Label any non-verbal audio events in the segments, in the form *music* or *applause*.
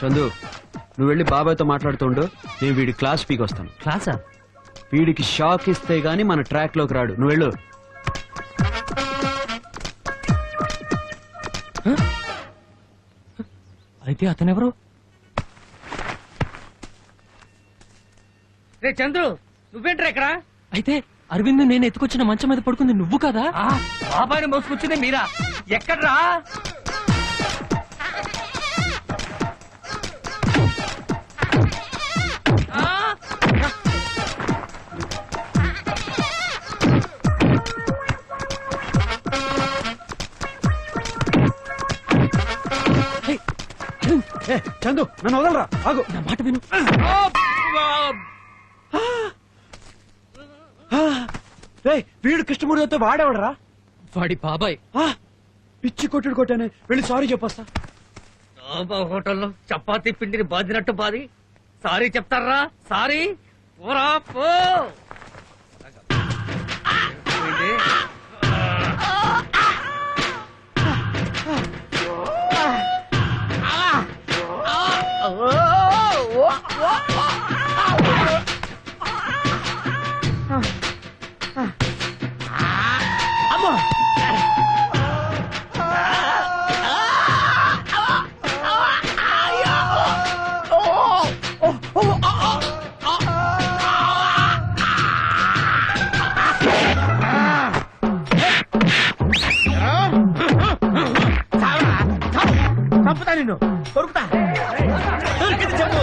చందు నువ్వు వెళ్ళి బాబాయ్తో మాట్లాడుతుండు నేను వీడి క్లాస్ పీకి వస్తాను. క్లాసా? వీడికి షాక్ ఇస్తే గానీ మన ట్రాక్లోకి రాడు. నువ్వు వెళ్ళు. అయితే అతనెవరు? రే చంద్రు నువ్వేంట్రా ఇక్కడ? అయితే అరవింద్ నేను ఎత్తుకొచ్చిన మంచం మీద పడుకుంది నువ్వు కదా? బాబాయిని మోసుకొచ్చింది మీరా. ఎక్కడ్రా? చందు నన్ను వదలరా? ఆగు. నా మాట విను. వీడు కృష్ణమూర్తితో వాడేవాడరా? వాడి బాబాయ్. పిచ్చి కొట్టుడు కొట్టానే వెళ్ళి సారీ చెప్పొస్తా. డాబా హోటల్లో చపాతీ పిండిని బాదినట్టు బాది సారీ చెప్తారా? సారీ? పోరా పో. చంపుతా నిన్ను దొరుకుతా దొరికింది చెప్పు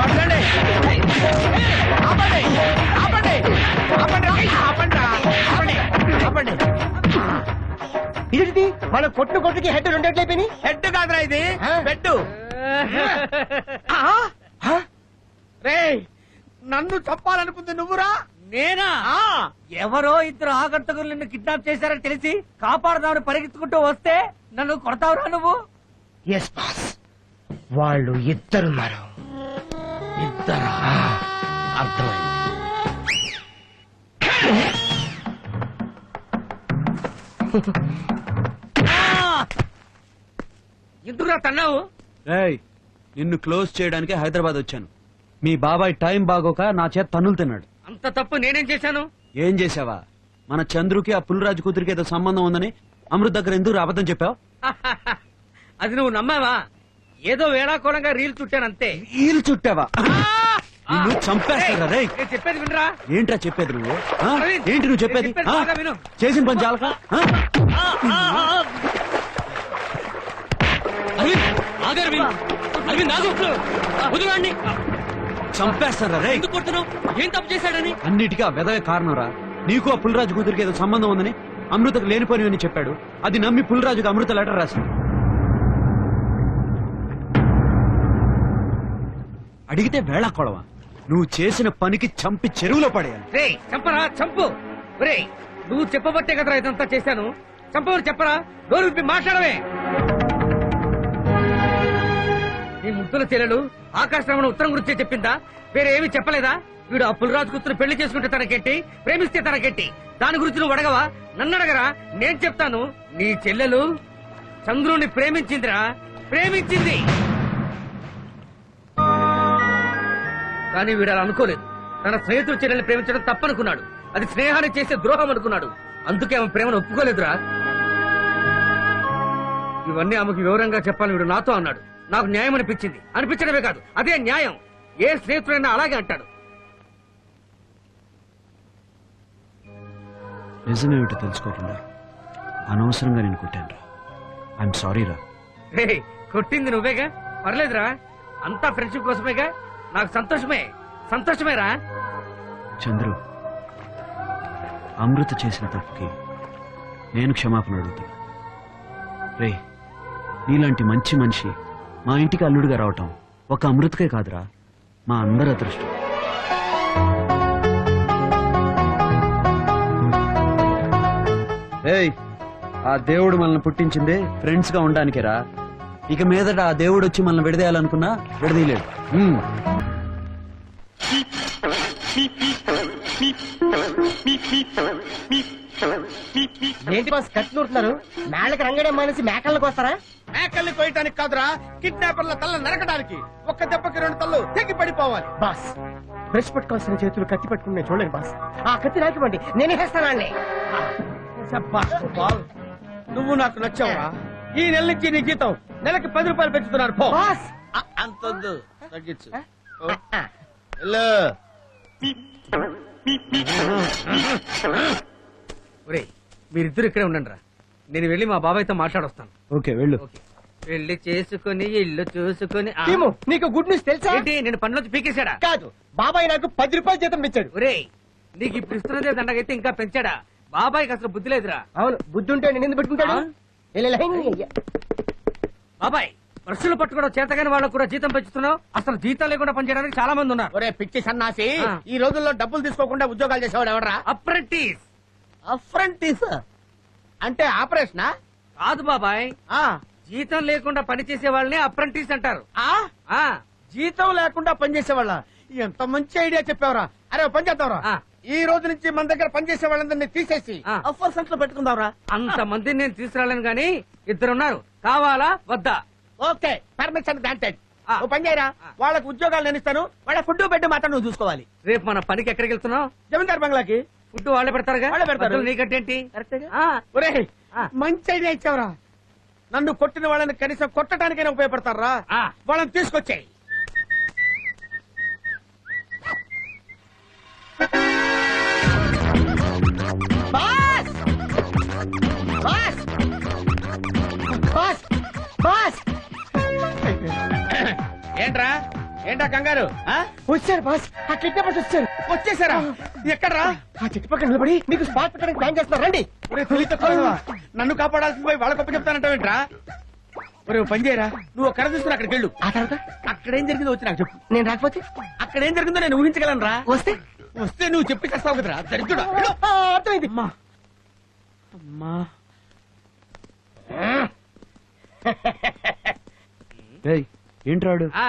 ఆపండి. ఆపండి. ఆపండి. ఆపండి. ఆపండి రా. ఆపండి. ఆపండి. ఇదేంటిది మన కొట్టు కొట్టుకి హెడ్ రెండేట్లయిపోయి హెడ్ కాదురా ఇది పెట్టు రే నన్ను చంపాలనుకుంది నువ్వురా నేనా? ఆ. ఎవరో ఇద్దరు ఆగంతకులు నిన్ను కిడ్నాప్ చేశారని తెలిసి కాపాడదామని పరిగెత్తుకుంటూ వస్తే నన్ను కొడతావురా నువ్వు? ఎస్ బాస్ వాళ్ళు ఇద్దరున్నారు ఇద్దరా? అర్థమైంది. ఎందుకురా తన్నావు? రేయ్ నిన్ను క్లోజ్ చేయడానికి హైదరాబాద్ వచ్చాను. మీ బాబాయ్ టైం బాగోక నా చేత తన్నులు తిన్నాడు. అంత తప్పు నేనేం చేశాను? ఏం చేసావా మన చంద్రుకి ఆ పులిరాజు కూతురికి ఏదో సంబంధం ఉందని అమృత్ దగ్గర ఎందుకు అబద్ధం చెప్పావు? *laughs* అది నువ్వు నమ్మావా? ఏదో వేళాకోళంగా రీల్ చుట్టాను అంతే. వీలు చుట్టావా? నిన్ను చంపేస్తారా రేయ్? నేను చెప్పేది వినరా? ఏంట్రా చెప్పేది నువ్వు? ఆ? ఏంటి నువ్వు చెప్పేది నేను చెప్పేది? ఆ? బాగా విను. చేసిన పని చాలక? ఆ? అరవింద్ ఆగు అరవింద్. అరవింద్ ఆగు. వదలండి చంపేస్తారా ఎందుకు కొడుతున్నావు? ఏం తప్పు చేశాడని? అన్నిటికీ ఆ వెదవే కారణంరా. నీకు ఆ పులిరాజు కూతురికి ఏదో సంబంధం ఉందని అమృతకు లేనిపోని చెప్పాడు. అది నమ్మి పులిరాజుకు అమృత లెటర్ రాసింది. అడిగితే వేళ కొడవా. నువ్వు చేసిన పనికి చంపి చెరువులో పడేయాలి. రే చంపరా? చంపు. రే నువ్వు చెప్పబట్టే కదరా ఇదంతా చేశాను. చంపవరు చెప్పరా? నోరు విప్పి మాట్లాడవే. నీ ముద్దుల చెల్లెలు ఆకాశరామణ ఉత్తరం గురించే చెప్పిందా? వేరే చెప్పలేదా? వీడు ఆ పులిరాజు కూతురు పెళ్ళి చేసుకుంటే తనకెట్టి ప్రేమిస్తే తనకెట్టి దాని గురించి నువ్వు అడగవా? నన్ను అడగరా? నేను చెప్తాను. నీ చెల్లెలు చంద్రుణ్ణి ప్రేమించిందిరా. ప్రేమించింది! కానీ వీడు అలా అనుకోలేదు. తన స్నేహితుడు చెల్లెల్ని ప్రేమించడం తప్పనుకున్నాడు. అది స్నేహాన్ని చేసే ద్రోహం అనుకున్నాడు. అందుకే ఆమె ప్రేమను ఒప్పుకోలేదురా. ఇవన్నీ ఆమెకు వివరంగా చెప్పాలని వీడు నాతో అన్నాడు. నాకు న్యాయం అనిపించింది. అనిపించడమే కాదు అదే న్యాయం. ఏ స్నేహితుడైనా అలాగే అంటాడు. నిజమేమిటో తెలుసుకోకుండా అనవసరంగా నేను కొట్టాను ఐఎమ్ సారీ రా. రే కొట్టింది నువ్వేగా? పర్లేదురా. అంతా ఫ్రెండ్షిప్ కోసమేగా? నాకు సంతోషమే. సంతోషమేరా చంద్రు అమృత చేసిన తప్పుకి నేను క్షమాపణ అడుగుతా రే నీలాంటి మంచి మనిషి మా ఇంటికి అల్లుడిగా రావటం ఒక అమృతకే కాదురా. మా అందరి అదృష్టం. ఏయ్ ఆ దేవుడు మనల్ని పుట్టించిందే ఫ్రెండ్స్గా ఉండడానికేరా. ఇక మీదట ఆ దేవుడు వచ్చి మనల్ని విడదీయాలనుకున్నా విడదీయలేడు. ఉమ్. *laughs* ఏంటి బాస్ కత్తి నూరుతున్నారు మేళ్ళకి రంగడం మానేసి మేకలకు వస్తారా? మేకల్ని కోయటానికి కాదురా కిడ్నాపర్ల తల్ల నరకడానికి. ఒక్క దెబ్బకి రెండు తల్లు తెగి పడిపోవాలి. బాస్ బ్రష్ పట్టుకోవాల్సిన చేతులు కత్తి పట్టుకుని నేను చూడలేను బాస్. ఆ కత్తి నాకివ్వండి నేనే వేస్తానండి నువ్వు నాకు నచ్చావురా. ఈ నెల నుంచి నీ జీతం నెలకి పది రూపాయలు పెంచుతున్నారు పో. బాస్! అంతొద్దు తగ్గించు. ఓ, *laughs* ఒరేయ్ మీరిద్దరు ఇక్కడే ఉండండి రా నేను వెళ్ళి మా బాబాయ్తో మాట్లాడొస్తాను. ఓకే వెళ్ళు. పెళ్ళి చేసుకుని ఇల్లు చూసుకుని ఆ- నీకు గుడ్ న్యూస్ తెలుసా? ఏంటి నేను పనిలోంచి పీకేశాడా? కాదు బాబాయ్ నాకు పది రూపాయలు జీతం ఇచ్చాడు. ఒరేయ్ నీకు ఇప్పుడు ఇస్తున్నదే దండగైతే ఇంకా పెంచాడా? బాబాయ్కి అసలు బుద్ధి లేదురా. అవును బుద్ధి ఉంటే నేను ఎందుకు పెట్టుకుంటాడు? ఆ? బాబాయ్ బ్రష్లు పట్టుకోవడం చేతగాని వాళ్ళకు కూడా జీతం పెంచుతున్నావు? అసలు జీతం లేకుండా పనిచేయడానికి చాలా మంది ఉన్నారు. ఒరే పిచ్చి సన్నాసి ఆ. ఈ రోజుల్లో డబ్బులు తీసుకోకుండా ఉద్యోగాలు చేసేవాడు ఎవడరా? అప్రెంటిస్. అఫ్రంటీస్. అంటే ఆపరేషనా? కాదు బాబాయ్. ఆ. జీతం లేకుండా పనిచేసే వాళ్ళని అప్రెంటిస్ అంటారు. ఆ? ఆ. జీతం లేకుండా పనిచేసేవాళ్ళ? ఎంత మంచి ఐడియా చెప్పావురా. అరే ఓ పని చేద్దాంరా. ఆ. ఈ రోజు నుంచి మన దగ్గర పనిచేసే వాళ్ళందరినీ తీసేసి. ఆ. అఫర్ సెంటర్ పెట్టుకుందాంరా. అంత మందిని నేను తీసుకురాలేను గాని ఇద్దరున్నారు. కావాలా వద్దా? ఓకే పర్మిషన్ గ్రాంటెడ్ ఆ. ఓ పని చేయరా. ఆ. వాళ్ళకి ఉద్యోగాలు నేను ఇస్తాను. వాళ్ళ ఫుడ్ బెడ్ మాత్రం నువ్వు చూసుకోవాలి. రేపు మన పనికి ఎక్కడికి వెళ్తున్నావు? జమీందార్ బంగ్లాకి. ఫుడ్ వాళ్ళే పెడతారుగా? వాళ్ళే పెడతారు. నీకంటేంటి కరెక్టేగా? ఆ, ఒరే ఆ. మంచి ఐడియా ఇచ్చావురా. నన్ను కొట్టిన వాళ్ళని కనీసం కొట్టడానికైనా ఉపయోగపడతారా. వాళ్ళని తీసుకొచ్చాయి. ఏంట్రా? ఏంటా కంగారు? ఆ? వచ్చారు బాస్. ఆ కిడ్నాపర్స్ వచ్చారు. వచ్చేసారా? ఎక్కడ్రా? ఆ చెట్టు పక్కన నిలబడి మీకు స్పాట్ పెట్టడానికి ప్లాన్ చేస్తున్నారు రండి. ఒరే నన్ను కాపాడాల్సింది పోయి వాళ్ళ గొప్ప చెప్తానంటావేంట్రా? ఒరే ఓ పని చేయరా? నువ్వు కర తీసుకుని అక్కడికి వెళ్ళు. ఆ తర్వాత? అక్కడ ఏం జరిగిందో వచ్చి నాకు చెప్పు. నేను రాకపోతే? అక్కడ ఏం జరిగిందో నేను ఊహించగలను రా వస్తే? వస్తే నువ్వు చెప్పి చేస్తావు కదరా? దరిద్రుడా. వెళ్ళు. ఆ, అర్థమైంది. అమ్మా. అమ్మా. ఏంట్రాడు ఆ.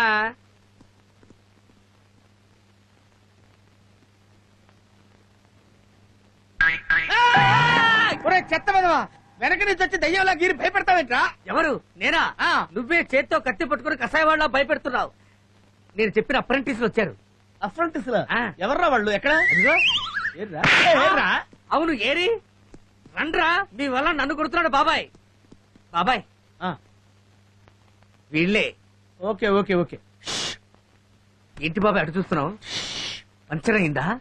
ఒరే చెత్త విధవా వెనక నుంచి వచ్చి దయ్యంలా గీరి భయపెడతావేంట్రా? ఎవరు? నేనా? ఆ. నువ్వే చేత్తో కత్తి పట్టుకుని వాళ్ళ భయపెడుతున్నావు. నేను చెప్పిన అప్రెంటిస్ వచ్చారు. అఫ్రంటిస్ ఆ. ఎవర్రా వాళ్ళు? ఎక్కడ? అదిగో. ఏర్రా? ఏర్రా? అవును ఏరి. రండ్రా. మీ వల్ల నన్ను కొడుతున్నాడు బాబాయ్. బాబాయ్. ఆ, వీళ్ళే. Okay okay okay. ఏంటి బాబాయ్ అటు చూస్తున్నావు? పంచర్ అయిందా?